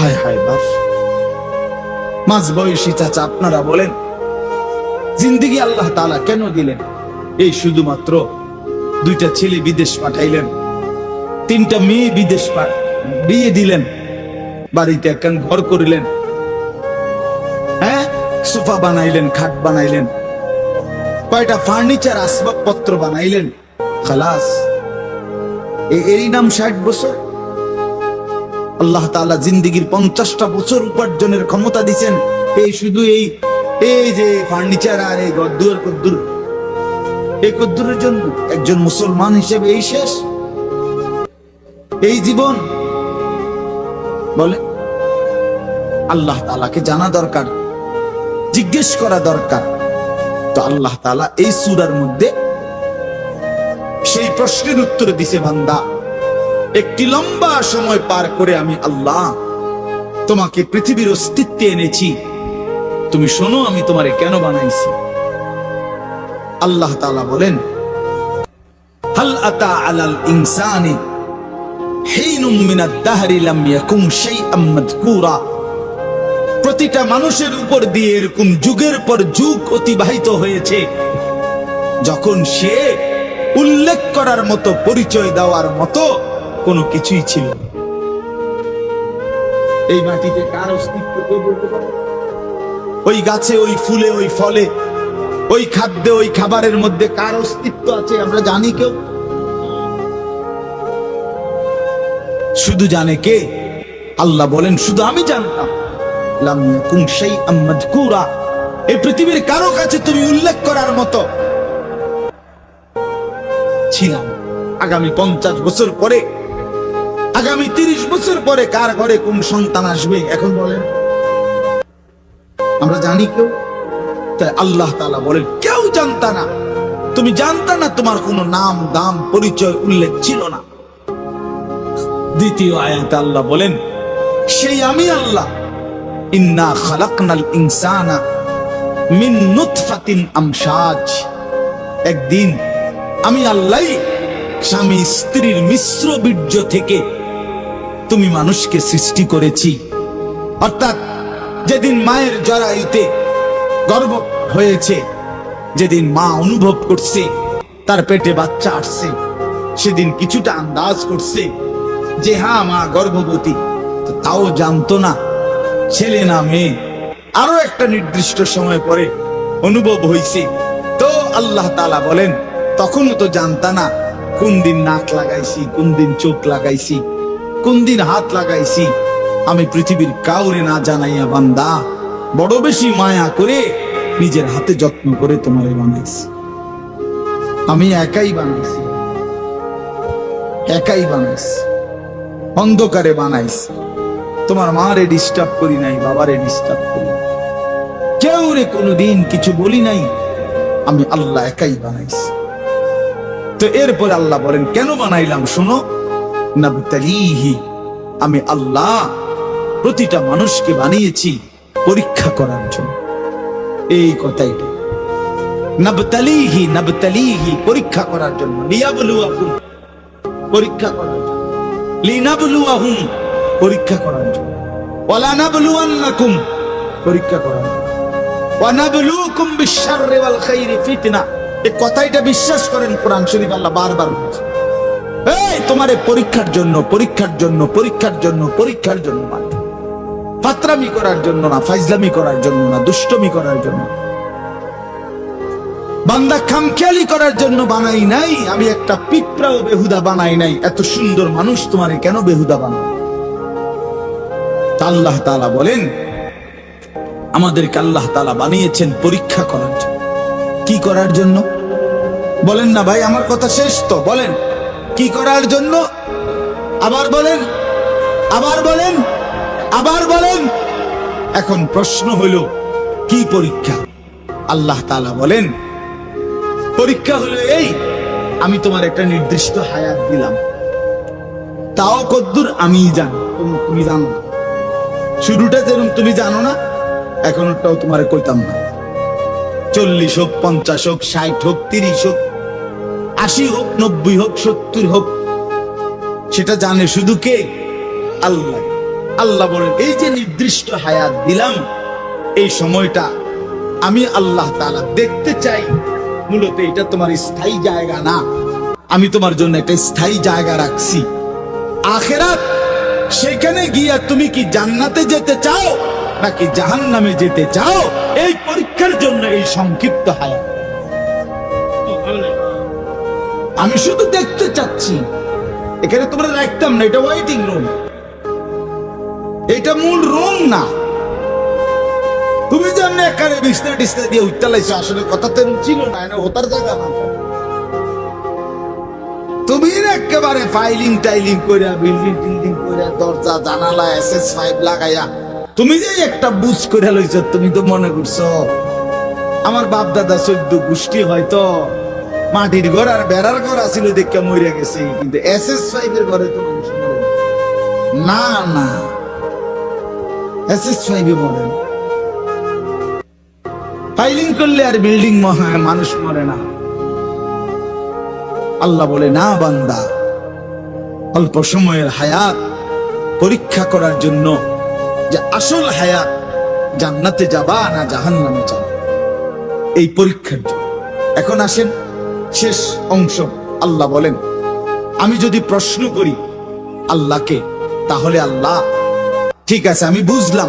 হায় হায় বাপ মাঝ বয়সী চাচা, আপনারা বলেন, জিন্দিগি আল্লাহ তালা কেন দিলেন? এই শুধুমাত্র দুইটা ছেলে বিদেশ পাঠাইলেন, তিনটা মেয়ে বিদেশ বিয়ে দিলেন, বাড়িতে একখান ঘর করিলেন হ্যাঁ? সোফা বানাইলেন, খাট বানাইলেন, কয়টা ফার্নিচার আসবাবপত্র বানাইলেন, খালাস। এরই নাম ষাট বছর? আল্লাহ তাআলা জিন্দিগির পঞ্চাশটা বছর উপার্জনের ক্ষমতা দিছেন এই শুধু এই এই যে ফার্নিচার আর এই গদ্দুর কদ্দুর। এই কদ্দুরের জন্য একজন মুসলমান হিসেবে এই শেষ। এই জীবন, বলে, আল্লাহ তাআলাকে জানা দরকার, জিজ্ঞেস করা দরকার। তো আল্লাহ তাআলা এই সূরার মধ্যে সেই প্রশ্নের উত্তর দিছে বান্দা। একটি লম্বা সময় পার করে আমি আল্লাহ তোমাকে পৃথিবীর অস্তিত্বে এনেছি। তুমি শোনো আমি তোমারে কেন বানাইছি। আল্লাহ তাআলা বলেন প্রতিটা মানুষের উপর দিয়ে এরকম যুগের পর যুগ অতিবাহিত হয়েছে। যখন সে উল্লেখ করার মতো পরিচয় দেওয়ার মতো কোনো কিছুই ছিল এই মাটিতে কার অস্তিত্ব কেউ বলতে? ওই গাছে, ওই ফুলে, ওই ফলে, ওই খাদ্যে, ওই খাবারের মধ্যে কার অস্তিত্ব আছে আমরা জানি কেউ? শুধু জানে কে? আল্লাহ বলেন, শুধু আমি জানতাম। এই পৃথিবীর কারও কাছে তুমি উল্লেখ করার মতো ছিলাম। আগামী পঞ্চাশ বছর পরে আগামী তিরিশ বছর পরে কার ঘরে কোন সন্তান আসবে, এখন বলেন। আমরা জানি কেউ, তাই আল্লাহ তাআলা বলেন, কেউ জানতা না। তুমি জানতা না তোমার কোনো নাম, দাম, পরিচয়, উল্লেখ ছিল না। দ্বিতীয় আয়াতে আল্লাহ বলেন, সেই আমি আল্লাহ, ইন্না খালাকনাল ইনসানা মিন নুতফাতিন আমশাজ। একদিন আমি আল্লাহ স্বামী স্ত্রীর মিশ্র বীর্য থেকে তুমি মানুষকে সৃষ্টি করেছি। অর্থাৎ যেদিন মায়ের জরায়ুতে গর্ব হয়েছে, যেদিন মা অনুভব করছে, তার পেটে বাচ্চা আসছে, সেদিন কিছুটা আন্দাজ করছে যে হ্যাঁ মা গর্ভবতী তাও জানতো না, ছেলে না মেয়ে। আরও একটা নির্দিষ্ট সময় পরে অনুভব হইছে। তো আল্লাহ তালা বলেন, তখনও তো জানতা না কোন দিন নাক লাগাইছি, কোন দিন চোখ লাগাইছি। কোন দিন হাত লাগাইছি? আমি পৃথিবীর কাউরে না জানাইয়া বান্দা, বড় বেশি মায়া করে নিজের হাতে যত্ন করে তোমারে বানাইছি। আমি একাই বানাইছি। একাই বানাইছি। অন্ধকারে বানাইছি। তোমার মারে ডিস্টার্ব করি নাই, বাবারে ডিস্টার্ব করি কেউ রে কোনোদিন কিছু বলি নাই, আমি আল্লাহ একাই বানাইছি। তো এরপর আল্লাহ বলেন, কেন বানাইলাম? শোনো আমি আল্লাহ প্রতিটা মানুষকে বানিয়েছি পরীক্ষা করার জন্য। এই কথাই নাবতালিহি নাবতালিহি, পরীক্ষা করার জন্য। পরীক্ষা করার জন্য। পরীক্ষা করার জন্য। কথাইটা বিশ্বাস করেন কোরআন শরীফ আল্লাহ বারবার বলছে। তোমার পরীক্ষার জন্য পরীক্ষার জন্য পরীক্ষার জন্য পরীক্ষার জন্য মানে। ফাতরামি করার জন্য না ফাইজলামি করার জন্য না, দুষ্টমি করার জন্য। বান্দা খামখেয়ালি করার জন্য বানাই নাই, আমি একটা পিঁপড়াও বেহুদা বানাই নাই। এত সুন্দর মানুষ তোমারে কেন বেহুদা বানাই আল্লাহ তালা বলেন, আমাদেরকে আল্লাহ তাআলা বানিয়েছেন পরীক্ষা করার জন্য। কি করার জন্য? বলেন না ভাই, আমার কথা শেষ তো, বলেন। কি করার জন্য? আবার বলেন আবার বলেন আবার বলেন। এখন প্রশ্ন হলো কি পরীক্ষা? আল্লাহ তাআলা বলেন, পরীক্ষা হলো এই, আমি তোমার একটা নির্দিষ্ট হায়াত দিলাম। তাও কদ্দুর আমি জানি, তুমি- জানো না। শুরুটা যেরকম তুমি জানো না এখন ওটাও তোমার কইতাম না। চল্লিশ হোক, পঞ্চাশ হোক, ষাট হোক, তিরিশ হোক আশি হোক, নব্বই হোক, সত্তর হোক, সেটা জানে শুধু কে? আল্লাহ। আল্লাহ বলেন, এই যে নির্দিষ্ট হায়াত দিলাম, এই সময়টা আমি আল্লাহ তাআলা দেখতে চাই। মূলত এটা তোমার স্থায়ী জায়গা না। আমি তোমার জন্য একটা স্থায়ী জায়গা রাখছি। আখেরাত সেখানে গিয়া তুমি কি জান্নাতে যেতে চাও, নাকি জাহান নামে যেতে চাও? এই পরীক্ষার জন্য এই সংক্ষিপ্ত হায়াত। আমি শুধু দেখতে চাচ্ছি। এখানে তোমরা রাখতাম না, এটা ওয়েটিং রুম এটা মূল রুম না। তুমি জানো এখানে বিছনা টিছনা দিয়ে উত্তালাইছো আসলে কথা তো ছিল না এটা হতার জায়গা না। তুমি একেবারে ফাইলিং টাইলিং করে বিল্ডিং টিল্ডিং করে দরজা, জানালা এসএস ফাইভ লাগাইয়া, তুমি যে একটা বুঝ করে লইছো, তুমি তো মনে করছ, আমার বাপ দাদা চোদ্দ গোষ্ঠী হয়তো মাটির ঘর আর বেড়ার ঘর আছিল দেখে মরে গেছে। কিন্তু এস এস ফাইভের ঘরে তো মানুষ মরে না। না এস এস ফাইভে মরে। ফাইলিং করলে আর বিল্ডিং মানুষ মরে না। আল্লাহ বলে, না বান্দা, অল্প সময়ের হায়াত, পরীক্ষা করার জন্য যে আসল হায়াত জান্নাতে যাবা না জাহান্নামে যাবা। এই পরীক্ষার জন্য। এখন আসেন শেষ অংশ আল্লাহ বলেন। আমি যদি প্রশ্ন করি আল্লাহকে, তাহলে আল্লাহ, ঠিক আছে, আমি বুঝলাম,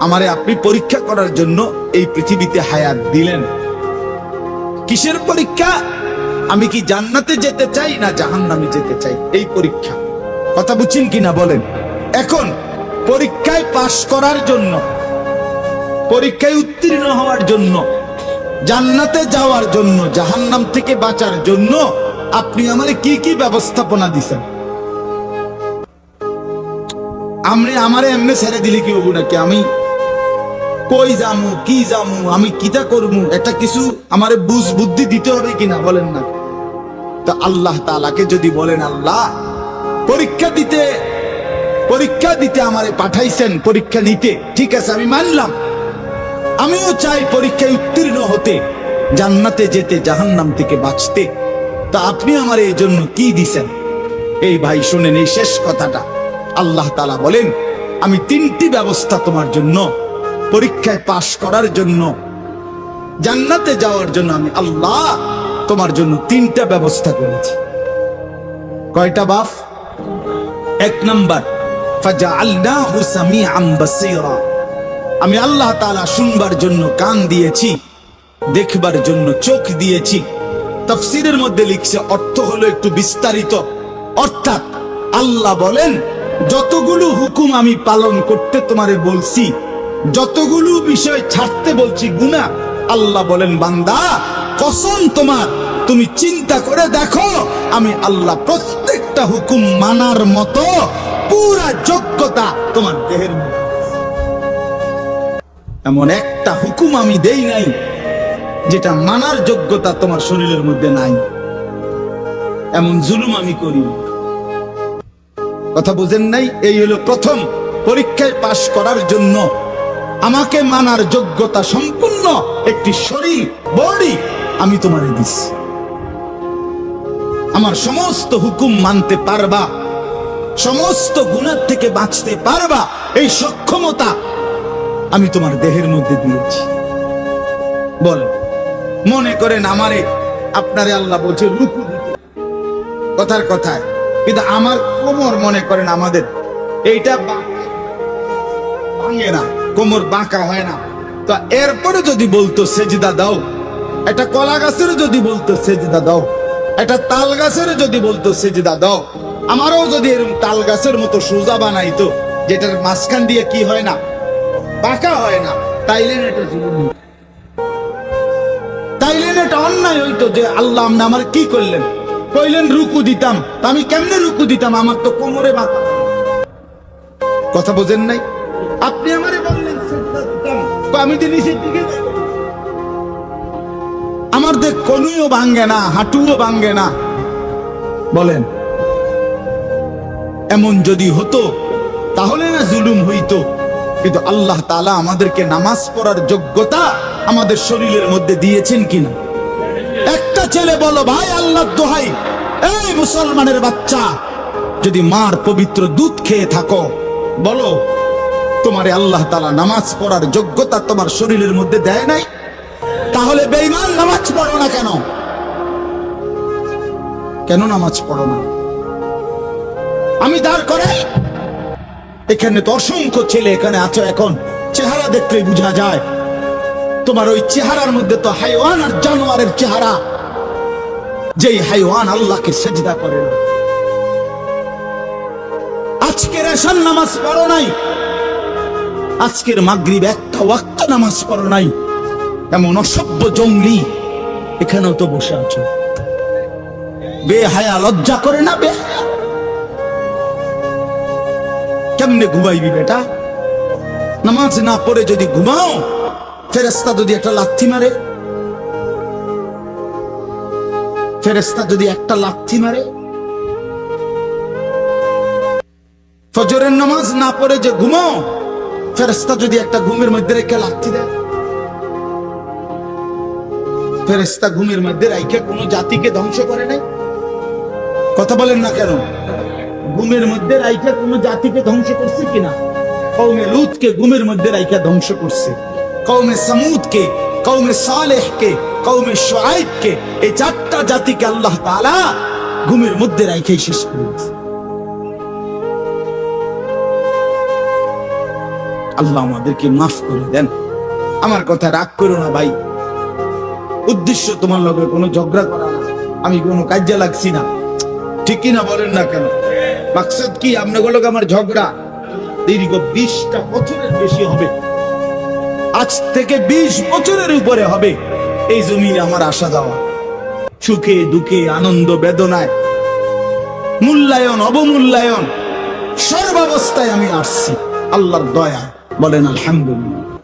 আমারে আপনি পরীক্ষা করার জন্য এই পৃথিবীতে হায়াত দিলেন। কিসের পরীক্ষা? আমি কি জান্নাতে যেতে চাই না জাহান্নামে যেতে চাই? এই পরীক্ষা। কথা বুঝছেন কিনা বলেন? এখন, পরীক্ষায় পাশ করার জন্য, পরীক্ষায় উত্তীর্ণ হওয়ার জন্য জান্নাতে যাওয়ার জন্য, জাহান্নাম থেকে বাঁচার জন্য আপনি আমারে কি কি ব্যবস্থাপনা দিছেন? আমরে আমারে এমনি ছেড়ে দিলে কি হব নাকি? আমি কই জামু কি জামু আমি কিতা করব একটা কিছু আমারে বুঝ বুদ্ধি দিতে হবে কিনা বলেন না? তো আল্লাহ তালাকে যদি বলেন, আল্লাহ, পরীক্ষা দিতে পরীক্ষা দিতে আমারে পাঠাইছেন, পরীক্ষা নিতে, ঠিক আছে, আমি মানলাম। আমিও চাই পরীক্ষায় উত্তীর্ণ হতে, জান্নাতে যেতে, জাহান্নাম থেকে বাঁচতে। তা আপনি আমার এই জন্য কি দিছেন? এই ভাই, শুনেন এই শেষ কথাটা। আল্লাহ তালা বলেন, আমি তিনটি ব্যবস্থা তোমার জন্য, পরীক্ষায় পাশ করার জন্য, জান্নাতে যাওয়ার জন্য আমি আল্লাহ তোমার জন্য তিনটা ব্যবস্থা করেছি। কয়টা বাফ? এক নাম্বার, ফাজআলনাহু সামিআন বাসীরা। আমি আল্লাহ তাআলা শুনবার জন্য কান দিয়েছি, দেখবার জন্য চোখ দিয়েছি। তফসিরের মধ্যে লিখছে, অর্থ হলো একটু বিস্তারিত। অর্থাৎ আল্লাহ বলেন, যতগুলো হুকুম আমি পালন করতে তোমারে বলছি, যতগুলো বিষয় ছাড়তে বলছি গুনাহ, আল্লাহ বলেন, বান্দা, কসম তোমার, তুমি চিন্তা করে দেখো, আমি আল্লাহ প্রত্যেকটা হুকুম মানার মতো পুরা যোগ্যতা তোমার দেহের মধ্যে। এমন একটা হুকুম আমি দেই নাই, যেটা মানার যোগ্যতা তোমার শরীরের মধ্যে নাই। এমন জুলুম আমি করি কথা বুঝেন নাই? এই হলো প্রথম পরীক্ষায় পাশ করার জন্য আমাকে মানার যোগ্যতা সম্পূর্ণ একটি শরীর, বডি আমি তোমারে দিচ্ছি আমার সমস্ত হুকুম মানতে পারবা, সমস্ত গুণার থেকে বাঁচতে পারবা, এই সক্ষমতা আমি তোমার দেহের মধ্যে দিয়েছি। বল, মনে করেন আমারে আপনারে আল্লাহ বলছে রুকু কথার কথায়, কিন্তু আমার কোমর মনে করেন আমাদের। এইটা ভাঙে না, কোমর বাঁকা হয় না। তো এরপরে যদি বলতো সেজদা দাও, একটা কলা গাছের যদি বলতো সেজদা দাও, একটা তাল গাছের যদি বলতো সেজদা দাও, আমারও যদি এরকম তাল গাছের মতো সোজা বানাইতো, যেটার মাঝখান দিয়ে কি হয় না বাঁকা হয় না। তাইলে এটা জুলুম হইতো। তাইলে এটা অন্যায় হইতো যে আল্লাহ আপনি আমার কি করলেন? কইলেন, রুকু দিতাম। তা আমি কেমনে রুকু দিতাম? আমার তো কোমরে বাঁকা। কথা বোঝেন নাই? আপনি আমারে বললেন আমি তো নিচের দিকে আমার দেখ কনুইও ভাঙ্গে না, হাঁটুও ভাঙ্গে না। বলেন, এমন যদি হতো, তাহলে না জুলুম হইতো। কিন্তু আল্লাহ তাআলা আমাদেরকে নামাজ পড়ার যোগ্যতা আমাদের শরীরের মধ্যে দিয়েছেন কিনা? একটা ছেলে বলো, ভাই আল্লাহ দোহাই। এই মুসলমানের বাচ্চা, যদি মার পবিত্র দুধ খেয়ে থাকো, বলো, তোমারে আল্লাহ তালা নামাজ পড়ার যোগ্যতা তোমার শরীরের মধ্যে দেয় নাই? তাহলে বেঈমান নামাজ পড়ো না কেন? কেন নামাজ পড়ো না? আমি দাঁড় করে এখানে তো অসংখ্য ছেলে এখানে আছো এখন। চেহারা দেখলেই বোঝা যায়। তোমার ওই চেহারার মধ্যে তো হাইওয়ান আর জানোয়ারের চেহারা। যেই হাইওয়ান আল্লাহকে সেজদা করে না। আজকের এসান নামাজ পড়ো নাই। আজকের মাগরিব একটা ওয়াক্ত নামাজ পড়ো নাই। এমন অসভ্য জঙ্গলি এখানেও তো বসে আছো। বেহায়া লজ্জা করে না বে কেমনে ঘুমাইবি বেটা? নামাজ না পড়ে যদি ঘুমাও ফেরেস্তা যদি একটা লাথি মারে ফেরেস্তা যদি একটা লাথি মারে। ফজরের নামাজ না পড়ে যে ঘুমাও ফেরেস্তা যদি একটা ঘুমের মধ্যে রেখে লাথি দেয়। ফেরেস্তা ঘুমের মধ্যে রাইখে কোনো জাতিকে ধ্বংস করে নাই। কথা বলেন না কেন? ঘুমের মধ্যে রাইখে কোনো জাতিকে ধ্বংস করছে কিনা? কৌমে লুতকে ঘুমের মধ্যে রাইখা ধ্বংস করছে। কৌমে সমুদকে কৌমে সালেহকে কৌমে শোয়াইবকে এই চারটা জাতিকে আল্লাহ তাআলা ঘুমের মধ্যে রাইখে শেষ করে দিয়েছে। আল্লাহ আমাদেরকে মাফ করে দেন। আমার কথা রাগ করো না ভাই। উদ্দেশ্য তোমার লগে কোনো ঝগড়া করা না। আমি কোনো কাজে লাগছি না। ঠিক না বলেন না কেন? মাকসাদ কি? আপনাগুলো আমার ঝগড়া। দীর্ঘ বিশটা বছরের বেশি হবে। আজ থেকে বিশ বছরের উপরে হবে। এই জমিনে আমার আসা যাওয়া সুখে দুঃখে আনন্দ বেদনায়। মূল্যায়ন, অবমূল্যায়ন। সর্বাবস্থায় আমি আসছি। আল্লাহর দয়া। বলেন আলহামদুলিল্লাহ।